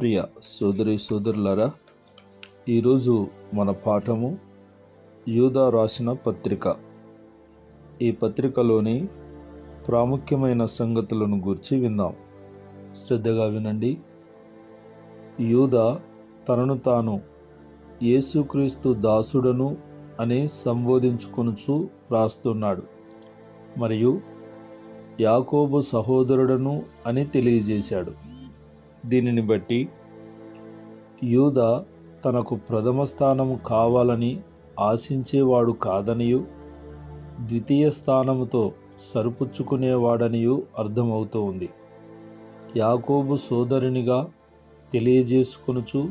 ప్రియ సోదరి సోదరులరా ఈరోజు మన పాఠము యూదా రాసిన పత్రిక. ఈ పత్రికలోని ప్రాముఖ్యమైన సంగతులను గురించి విందాం. శ్రద్ధగా వినండి. యూదా తనను తాను యేసుక్రీస్తు దాసుడను అని సంబోధించుకొనుచు రాస్తున్నాడు. మరియు యాకోబు సహోదరుడను అని తెలియజేశాడు. దీనిని బట్టి యూద తనకు ప్రథమ స్థానము కావాలని ఆశించేవాడు కాదనియు ద్వితీయ స్థానముతో సరిపుచ్చుకునేవాడనియు అర్థమవుతూ ఉంది. యాకోబు సోదరునిగా తెలియజేసుకొనుచు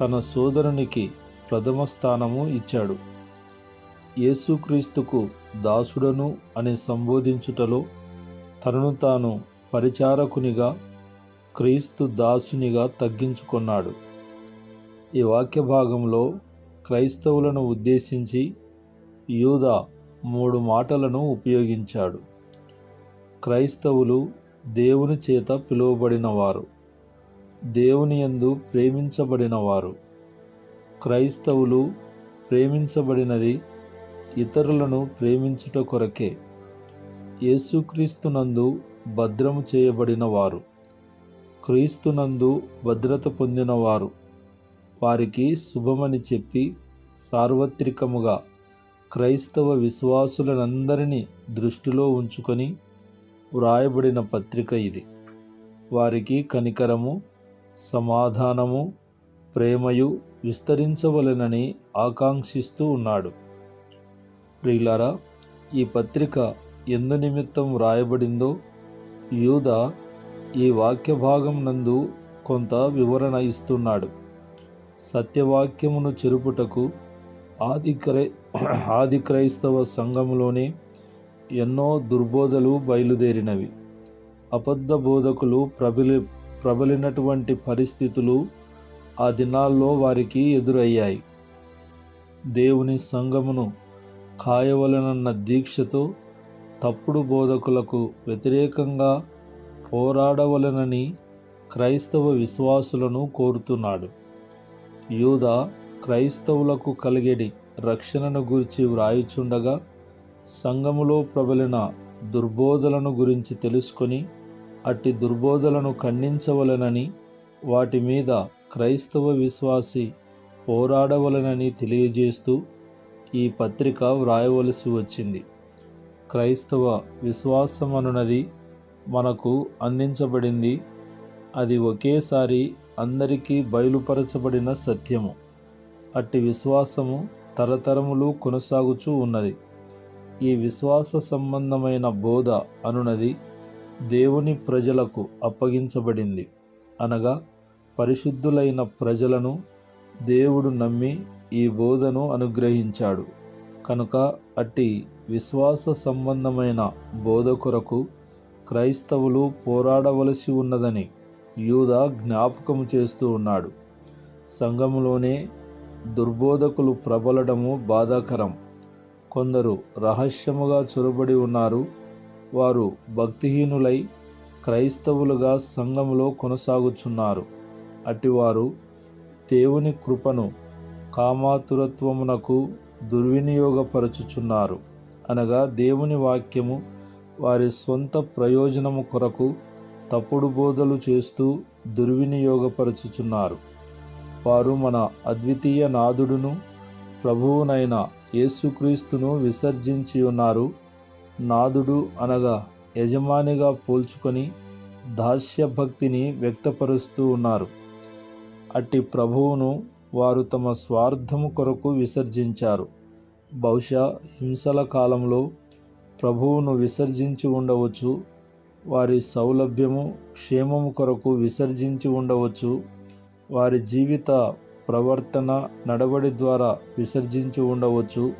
తన సోదరునికి ప్రథమ స్థానము ఇచ్చాడు. యేసుక్రీస్తుకు దాసుడను అని సంబోధించుటలో తనను తాను పరిచారకునిగా క్రీస్తు దాసునిగా తగ్గించుకున్నాడు. ఈ వాక్య భాగంలో క్రైస్తవులను ఉద్దేశించి యూదా మూడు మాటలను ఉపయోగించాడు. క్రైస్తవులు దేవుని చేత పిలువబడినవారు దేవుని యందు ప్రేమించబడినవారు. క్రైస్తవులు ప్రేమించబడినది ఇతరులను ప్రేమించుట కొరకే యేసుక్రీస్తునందు భద్రము చేయబడినవారు. క్రీస్తునందు భద్రత పొందినవారు. వారికి శుభమని చెప్పి సార్వత్రికముగా క్రైస్తవ విశ్వాసులనందరినీ దృష్టిలో ఉంచుకొని వ్రాయబడిన పత్రిక ఇది. వారికి కనికరము సమాధానము ప్రేమయు విస్తరించవలెనని ఆకాంక్షిస్తూ ఉన్నాడు. ప్రియులారా ఈ పత్రిక ఎందు నిమిత్తం వ్రాయబడిందో యూదా ఈ వాక్య భాగం నందు కొంత వివరణ ఇస్తున్నాడు. సత్యవాక్యమును చెరుపుటకు ఆది క్రై ఆది క్రైస్తవ సంఘంలోనే ఎన్నో దుర్బోధలు బయలుదేరినవి. అబద్ధ బోధకులు ప్రబలి ప్రబలినటువంటి పరిస్థితులు ఆ దినాల్లో వారికి ఎదురయ్యాయి. దేవుని సంఘమును కాయవలనన్న దీక్షతో తప్పుడు బోధకులకు వ్యతిరేకంగా పోరాడవలనని క్రైస్తవ విశ్వాసులను కోరుతున్నాడు. యూద క్రైస్తవులకు కలిగేడి రక్షణను గురించి వ్రాయిచుండగా సంఘములో ప్రబలిన దుర్బోధలను గురించి తెలుసుకొని అట్టి దుర్బోధలను ఖండించవలనని వాటి మీద క్రైస్తవ విశ్వాసి పోరాడవలనని తెలియజేస్తూ ఈ పత్రిక వ్రాయవలసి వచ్చింది. క్రైస్తవ విశ్వాసం అనున్నది మనకు అందించబడింది. అది ఒకేసారి అందరికీ బయలుపరచబడిన సత్యము. అట్టి విశ్వాసము తరతరములు కొనసాగుచూ ఉన్నది. ఈ విశ్వాస సంబంధమైన బోధ అనునది దేవుని ప్రజలకు అప్పగించబడింది. అనగా పరిశుద్ధులైన ప్రజలను దేవుడు నమ్మి ఈ బోధను అనుగ్రహించాడు. కనుక అట్టి విశ్వాస సంబంధమైన బోధ కొరకు క్రైస్తవులు పోరాడవలసి ఉన్నదని యూద జ్ఞాపకం చేస్తూ ఉన్నాడు. సంఘంలోనే దుర్బోధకులు ప్రబలడము బాధాకరం. కొందరు రహస్యముగా చొరబడి ఉన్నారు. వారు భక్తిహీనులై క్రైస్తవులుగా సంఘములో కొనసాగుచున్నారు. అటివారు దేవుని కృపను కామాతురత్వమునకు దుర్వినియోగపరచుచున్నారు. అనగా దేవుని వాక్యము వారి సొంత ప్రయోజనము కొరకు తప్పుడు బోధలు చేస్తూ దుర్వినియోగపరచుచున్నారు. వారు మన అద్వితీయ నాదుడును ప్రభువునైన యేసుక్రీస్తును విసర్జించి ఉన్నారు. నాదుడు అనగా యజమానిగా పోల్చుకొని దాస్యభక్తిని వ్యక్తపరుస్తూ ఉన్నారు. అట్టి ప్రభువును వారు తమ స్వార్థము కొరకు విసర్జించారు. బహుశా హింసల కాలంలో ప్రభువును విసర్జించి ఉండవచ్చు. వారి సౌలభ్యము క్షేమము కొరకు విసర్జించి ఉండవచ్చు. వారి జీవిత ప్రవర్తన నడవడి ద్వారా విసర్జించి ఉండవచ్చు.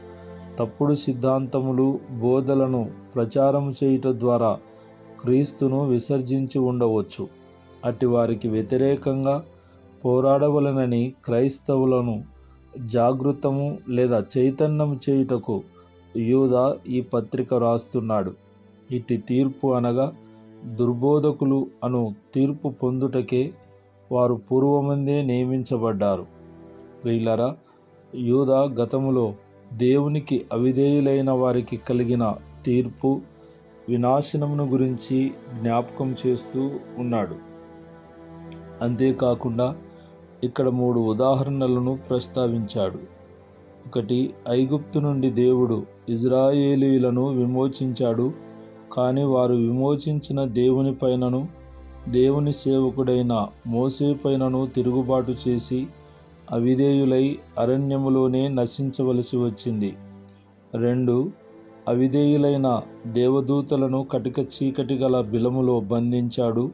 తప్పుడు సిద్ధాంతములు బోధలను ప్రచారం చేయుట ద్వారా క్రీస్తును విసర్జించి ఉండవచ్చు. అట్టి వారికి వ్యతిరేకంగా పోరాడవలనని క్రైస్తవులను జాగృతము లేదా చైతన్యం చేయుటకు యూదా ఈ పత్రిక రాస్తున్నాడు. ఇట్టి తీర్పు అనగా దుర్బోధకులు అను తీర్పు పొందుటకే వారు పూర్వముందే నియమించబడ్డారు. ప్రియులరా యూదా గతములో దేవునికి అవిధేయులైన వారికి కలిగిన తీర్పు వినాశనమును గురించి జ్ఞాపకం చేస్తూ ఉన్నాడు. అంతేకాకుండా ఇక్కడ మూడు ఉదాహరణలను ప్రస్తావించాడు. ఒకటి ఐగుప్తు నుండి దేవుడు ఇజ్రాయేలీలను విమోచించాడు. కానీ వారు విమోచించిన దేవుని పైనను దేవుని సేవకుడైన మోసే పైనను తిరుగుబాటు చేసి అవిధేయులై అరణ్యములోనే నశించవలసి వచ్చింది. రెండు అవిధేయులైన దేవదూతలను కటిక చీకటి గల బిలములో బంధించాడు.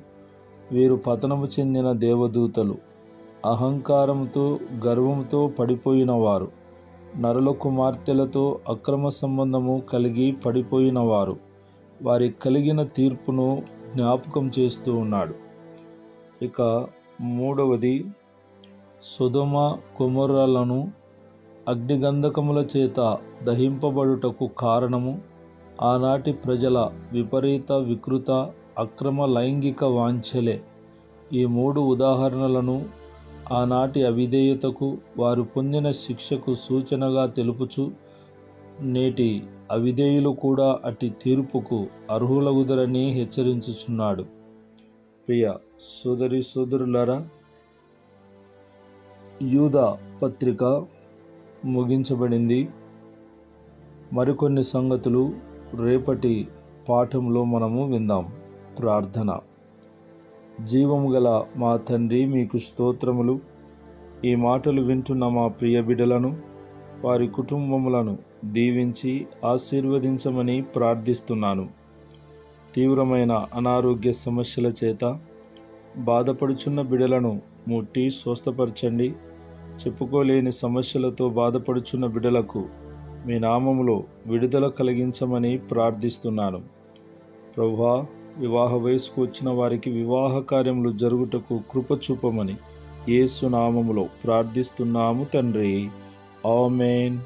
వీరు పతనము చెందిన దేవదూతలు. అహంకారంతో గర్వంతో పడిపోయిన వారు. నరుల కుమార్తెలతో అక్రమ సంబంధము కలిగి పడిపోయిన వారు వారి కలిగిన తీర్పును జ్ఞాపకం చేస్తూ ఉన్నాడు. ఇక మూడవది సుధమ కుమర్రలను అగ్నిగంధకముల చేత దహింపబడుటకు కారణము ఆనాటి ప్రజల విపరీత వికృత అక్రమ లైంగిక వాంఛలే. ఈ మూడు ఉదాహరణలను ఆనాటి అవిధేయతకు వారు పొందిన శిక్షకు సూచనగా తెలుపుచు నేటి అవిధేయులు కూడా అట్టి తీర్పుకు అర్హులగుదరని హెచ్చరించుచున్నాడు. ప్రియ సోదరి సోదరులారా యూద పత్రిక ముగించబడింది. మరికొన్ని సంగతులు రేపటి పాఠంలో మనము విందాం. ప్రార్థన. జీవము గల మా తండ్రి మీకు స్తోత్రములు. ఈ మాటలు వింటున్న మా ప్రియ బిడ్డలను వారి కుటుంబములను దీవించి ఆశీర్వదించమని ప్రార్థిస్తున్నాను. తీవ్రమైన అనారోగ్య సమస్యల చేత బాధపడుచున్న బిడలను ముట్టి స్వస్థపరచండి. చెప్పుకోలేని సమస్యలతో బాధపడుచున్న బిడలకు మీ నామములో విడుదల కలిగించమని ప్రార్థిస్తున్నాను. ప్రభువా వివాహ వయసుకు వచ్చిన వారికి వివాహ కార్యములు జరుగుటకు కృపచూపమని ఏసునామములో నామములో ప్రార్థిస్తున్నాము తండ్రి. ఆమెన్.